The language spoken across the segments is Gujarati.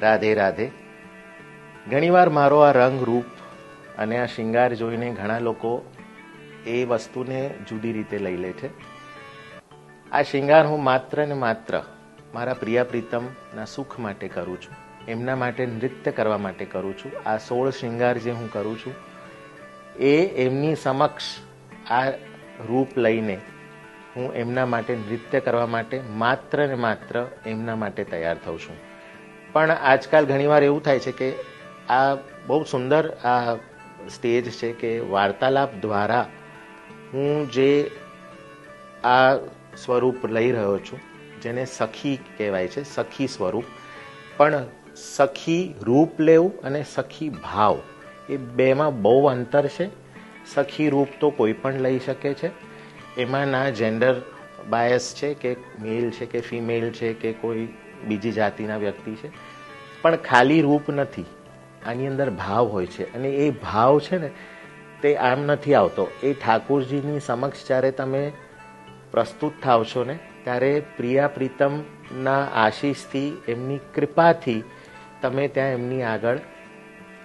રાધે રાધે. ઘણીવાર મારો આ રંગ રૂપ અને આ શિંગાર જોઈને ઘણા લોકો એ વસ્તુને જુદી રીતે લઈ લે છે. આ શિંગાર હું માત્ર ને માત્ર મારા પ્રિય પ્રીતમના સુખ માટે કરું છું. એમના માટે નૃત્ય કરવા માટે કરું છું. આ સોળ શિંગાર જે હું કરું છું, એ એમની સમક્ષ આ રૂપ લઈને હું એમના માટે નૃત્ય કરવા માટે માત્ર ને માત્ર એમના માટે તૈયાર થઉં છું. પણ આજકાલ ઘણીવાર એવું થાય છે કે આ બહુ સુંદર આ સ્ટેજ છે કે વાર્તાલાપ દ્વારા હું જે આ સ્વરૂપ લઈ રહ્યો છું, જેને સખી કહેવાય છે, સખી સ્વરૂપ, પણ સખી રૂપ લેવું અને સખી ભાવ એ બેમાં બહુ અંતર છે. સખી રૂપ તો કોઈ પણ લઈ શકે છે. એમાં ના જેન્ડર બાયસ છે કે મેલ છે કે ફિમેલ છે કે કોઈ બીજી જાતિના વ્યક્તિ છે. પણ ખાલી રૂપ નથી. આની અંદર ભાવ હોય છે. અને એ ભાવ છે ને, તે આમ નથી આવતો. એ ઠાકોરજીની સમક્ષ જ્યારે તમે પ્રસ્તુત થાવ છો ને, ત્યારે પ્રિયા પ્રીતમના આશીષથી, એમની કૃપાથી તમે ત્યાં એમની આગળ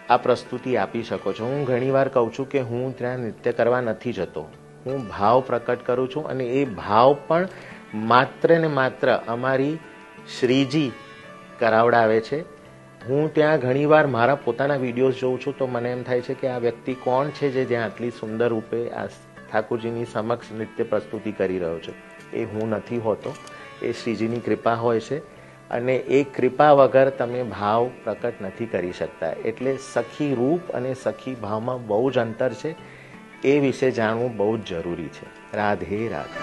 આ પ્રસ્તુતિ આપી શકો છો. હું ઘણીવાર કહું છું કે હું ત્યાં નૃત્ય કરવા નથી જતો. હું ભાવ પ્રકટ કરું છું અને એ ભાવ પણ માત્ર ને માત્ર અમારી શ્રીજી કરાવડાવે છે. હું ત્યાં ઘણીવાર મારા પોતાના વિડીયોઝ જોઉં છું તો મને એમ થાય છે કે આ વ્યક્તિ કોણ છે જે જ્યાં આટલી સુંદર રૂપે આ ઠાકોરજીની સમક્ષ નૃત્ય પ્રસ્તુતિ કરી રહ્યો છે. એ હું નથી હોતો. એ શ્રીજીની કૃપા હોય છે અને એ કૃપા વગર તમે ભાવ પ્રકટ નથી કરી શકતા. એટલે સખી રૂપ અને સખી ભાવમાં બહુ જ અંતર છે. એ વિશે જાણવું બહુ જ જરૂરી છે. રાધે રાધે.